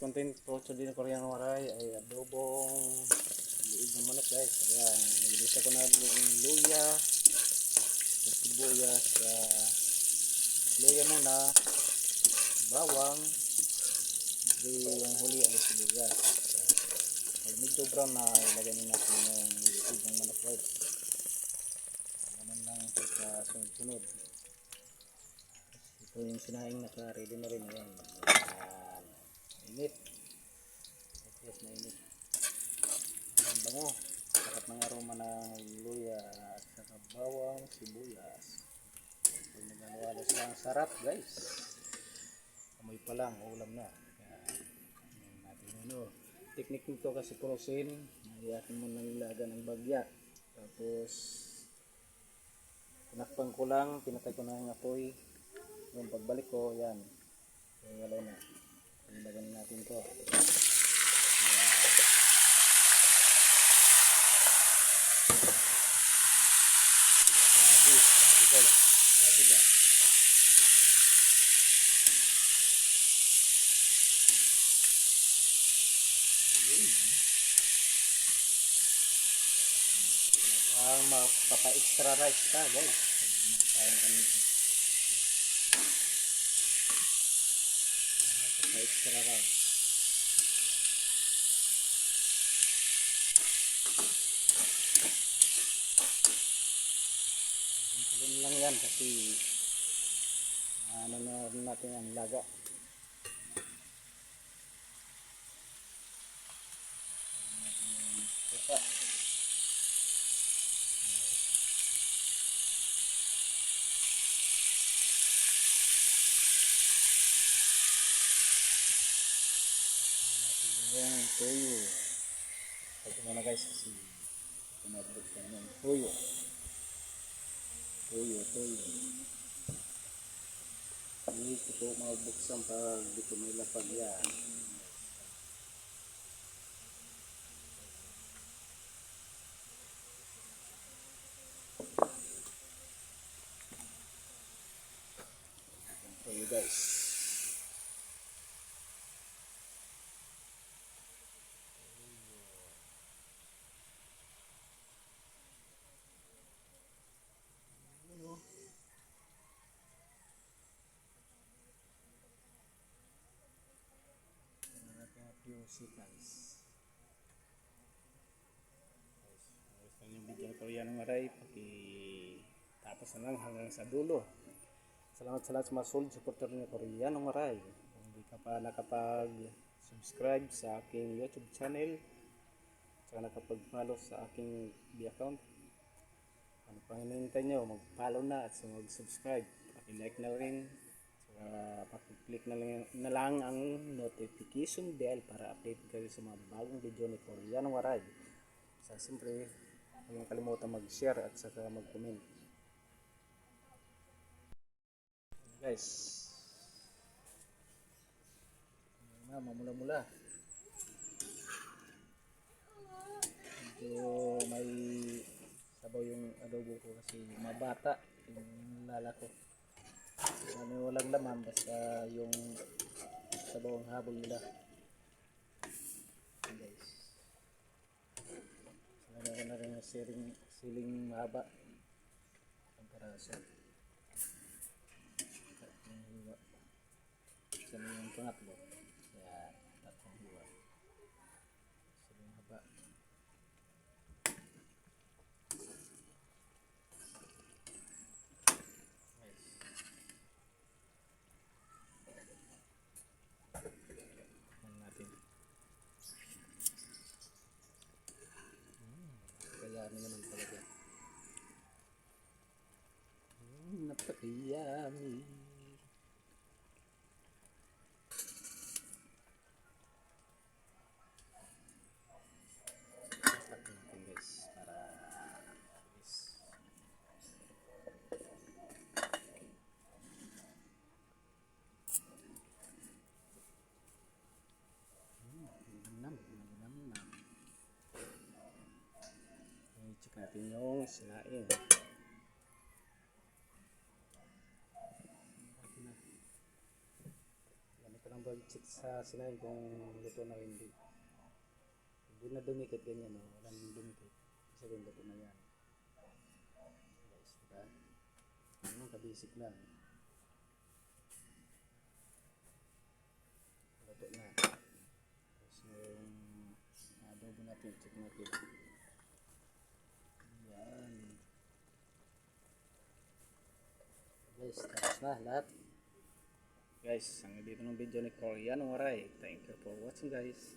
content po sa din Korean waray ay adobong liig ng manok guys. Ayan, nagilisa ko na yung luya, yung sibuyas, uh, luya muna, bawang, di yung huli ay sibuyas. Pag medyo brown na, ilagay na natin yung liig ng manok guys. Naman lang sa sunod-sunod. Ito yung sinaing naka-ready na rin. Ayan. Ayan. Init. Yes, mainit. Ang bango. Sarap ng aroma ng luya at saka bawang, sibuyas. Pag nagano sila ang sarap guys. Amoy pa lang, ulam na. Kaya, natin ano. Teknik nito kasi prosin. Mahiyakin mo nang ilagan ng bagya. Tapos, tinakpan ko lang, pinatay ko na yung apoy. Yung pagbalik ko, yan. Wala na. Pagdagan natin to. Sabi, sabi guys. Sabi ba? Ang mapapa-extra rice ka guys. Pag kumakain ka Mapapa-extra rice. Tulun lang yan kasi ano na natin ang laga. Yung tuyo. Ito muna guys kasi pinabot sa yung tuyo. Tuyo, tuyo. Dito po mabuksan pag dito may lapag yan. Tuyo guys. Guys, gusto nyo video ko yan ng maray, pati tapos na lang hanggang sa dulo. Salamat sa lahat sa mga solid supporter niyo Korean ng maray. Kung hindi ka pa nakapag-subscribe sa aking YouTube channel, saka nakapag-follow sa aking B account, ano pang hinihintay nyo, mag-follow na at mag-subscribe. Paki-like na rin. Saka paki-click na lang, na lang ang notification bell para update kayo sa mga bagong video ni Korean Waray. Sa siyempre, huwag kalimutan mag-share at saka mag-comment. Guys, na, mamula-mula. Medyo may sabaw yung adobo ko kasi mabata yung lala ko. Ano walang laman basta yung sabaw ang habol nila. Ayan, guys. Sala ko na rin yung siling, siling mahaba. Ang hiwa. Isa na yung pangatlo. Yan, tatlong hiwa. Siling haba. Yan natin. Mm, Kayami naman talaga. Mm, napakayami. Start natin guys para guys. Nam, nam, nam. I-check natin yung sinaing. Ko check sa sinain kung luto na hindi. Hindi na dumikit ganyan, no? Walang dumikit. Sabihin luto na yan. Guys, diba? Ano, kabisik lang. Luto na. Tapos yung adobo natin, check natin. Yan. Guys, tapos na lahat. Guys, ang dito ng video ni Korean Waray. Thank you for watching guys.